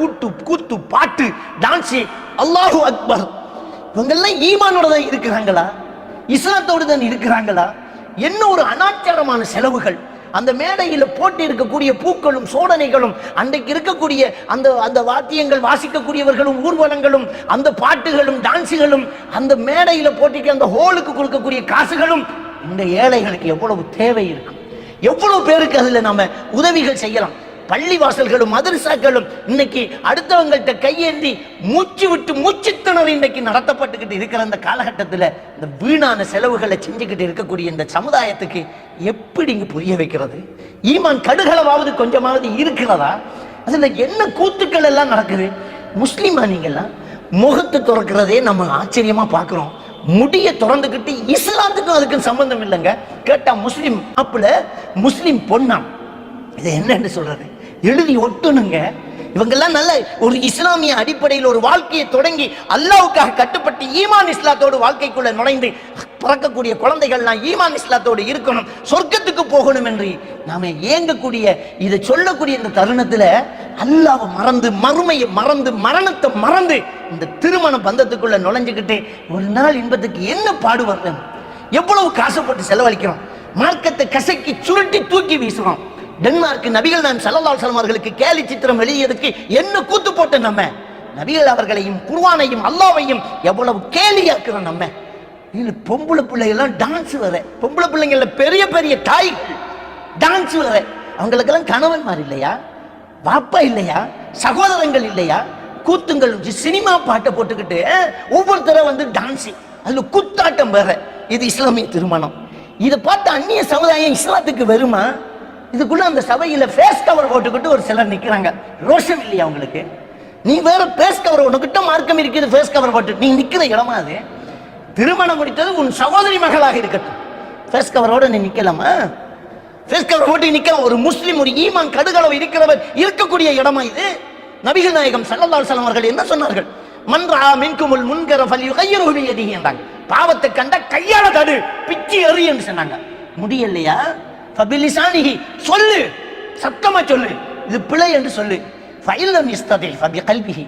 கூட்டு கூத்து பாட்டு டான்ஸு. அல்லாஹு அக்பர். இவங்கெல்லாம் ஈமானோட தான் இருக்கிறாங்களா? இஸ்லாத்தோடு தான் இருக்கிறாங்களா? என்ன ஒரு அனாச்சாரமான செலவுகள்? அந்த மேடையில் போட்டி இருக்கக்கூடிய பூக்களும் சோதனைகளும் அன்றைக்கு இருக்கக்கூடிய அந்த அந்த வாத்தியங்கள் வாசிக்கக்கூடியவர்களும் ஊர்வலங்களும் அந்த பாட்டுகளும் டான்ஸுகளும் அந்த மேடையில் போட்டிக்கு அந்த ஹோலுக்கு கொடுக்கக்கூடிய காசுகளும் இந்த ஏழைகளுக்கு எவ்வளவு தேவை இருக்கும் எவ்வளவு பேருக்கு அதில் நம்ம உதவிகள் செய்யலாம்? பள்ளி வாசல்களும் மதரசாக்களும் இன்னைக்கு அடுத்தவங்கள்ட்ட கையேந்தி மூச்சு விட்டு மூச்சு இன்னைக்கு நடத்தப்பட்டுக்கிட்டு இருக்கிற அந்த காலகட்டத்தில் இந்த வீணான செலவுகளை செஞ்சுக்கிட்டு இருக்கக்கூடிய இந்த சமுதாயத்துக்கு எப்படி இங்க புரிய வைக்கிறது? ஈமான் கடுகளவாவது கொஞ்சமாவது இருக்கிறதா? அதுல என்ன கூத்துக்கள் எல்லாம் நடக்குது? முஸ்லீமா நீங்கள்லாம் முகத்தை திறக்கிறதே நம்ம ஆச்சரியமா பார்க்குறோம் முடிய திறந்துக்கிட்டு இஸ்லாத்துக்கும் அதுக்கும் சம்பந்தம் இல்லைங்க. கேட்டா முஸ்லீம் மாப்பிள்ள முஸ்லீம் பொண்ணாம் இது என்னன்னு சொல்றது? எழுதி ஒட்டணுங்க. இவங்கெல்லாம் நல்ல ஒரு இஸ்லாமிய அடிப்படையில் ஒரு வாழ்க்கையை தொடங்கி அல்லாவுக்காக கட்டுப்பட்டு ஈமான் இஸ்லாத்தோடு வாழ்க்கைக்குள்ள நுழைந்து பிறக்கக்கூடிய குழந்தைகள்லாம் ஈமான் இஸ்லாத்தோடு இருக்கணும் சொர்க்கத்துக்கு போகணும் என்று நாம ஏங்கக்கூடிய இதை சொல்லக்கூடிய இந்த தருணத்துல அல்லாவை மறந்து மறுமையை மறந்து மரணத்தை மறந்து இந்த திருமண பந்தத்துக்குள்ள நுழைஞ்சுக்கிட்டு ஒரு நாள் இன்பத்துக்கு என்ன பாடுபடுறோம்? எவ்வளவு காசுப்பட்டு செலவழிக்கிறோம்? மார்க்கத்தை கசக்கி சுருட்டி தூக்கி வீசுறோம். டென்மார்க் நபிகள் நான் சல்லல்லால் சல்மார்களுக்கு கேலி சித்திரம் வெளியதுக்கு என்ன கூத்து போட்ட நம்ம? நபிகள் அவர்களையும் குருவானையும் அல்லாவையும் எவ்வளவு கேலியாக்குறோம் நம்ம? இது பொம்பளை பிள்ளைகள்லாம் டான்ஸ் வர பொம்பளை பிள்ளைங்கள பெரிய பெரிய தாய் டான்ஸ் வர அவங்களுக்கெல்லாம் கணவன் மாதிரி இல்லையா? பாப்பா இல்லையா? சகோதரங்கள் இல்லையா? கூத்துங்கள் சினிமா பாட்டை போட்டுக்கிட்டு ஒவ்வொருத்தர வந்து டான்ஸ் அதில் குத்தாட்டம் வேற. இது இஸ்லாமிய திருமணம். இதை பார்த்து அந்நிய சமுதாயம் இஸ்லாத்துக்கு வருமா? இதுக்குள்ள அந்த சபையில் ஃபேஸ் கவர் போட்டுக்கிட்டு ஒரு சிலர் நிற்கிறாங்க ரோஷம் இல்லையா உங்களுக்கு? நீ வேற ஃபேஸ் கவர் உனக்கிட்ட மார்க்கம் இருக்குது ஃபேஸ் கவர் போட்டு. நீ நிற்கிற இடமா அது? திருமணம் முடித்தது உன் சகோதரி மகளாக இருக்கட்டும். ஃபேஸ் கவரோட நீ நிற்கலாமா ஃபேஸ் கவர் போட்டு நிற்க ஒரு முஸ்லீம் ஒரு ஈமான் கடுகளவு இருக்கிறவர் இருக்கக்கூடிய இடமா இது? நபிகள் நாயகம் சல்லல்லால் சலம் அவர்கள் என்ன சொன்னார்கள்? மன்றா மின்குமுல் முன்கர ஃபல்யுகையிரு பியதிஹி என்றாங்க. பாவத்தை கண்ட கையால தடு பிச்சி எறி என்று சொன்னாங்க. முடியலையா? ஃபபிலிசானிஹி சொல்லு சத்தமா சொல்லு. இது பிழை என்று சொல்லு. ஃபைலம் இஸ்ததை ஃபபி கல்பிஹி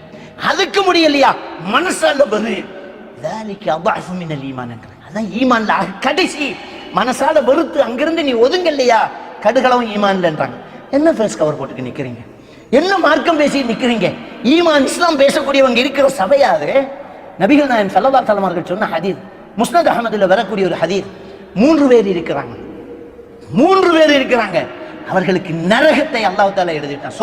அதுக்கு முடியலையா? மனசால வரு வேலைக்கு அபாஃபு மின்னல் ஈமான் அதான் ஈமான்ல. கடைசி. மனசால வெறுத்து அங்கிருந்து நீ ஒதுங்க இல்லையா கடுகளவும் ஈமான்லன்றாங்க என்ன ஃபேஸ் கவர் போட்டுக்கு நிக்கிறீங்க? என்ன மார்க்கம் பேசி நிக்கிறீங்க? ஈமான் இஸ்லாம் பேசக்கூடியவங்க இருக்கிற சபையாது நபிகள் நாயன் சல்லா தலமார்கள் சொன்ன ஹதீர் முஸ்னத் அகமதுல வரக்கூடிய ஒரு ஹதீர் மூன்று பேர் இருக்கிறாங்க. மூன்று பேர் இருக்கிறாங்க. அவர்களுக்கு நரகத்தை அல்லாஹால எழுதிட்டான்.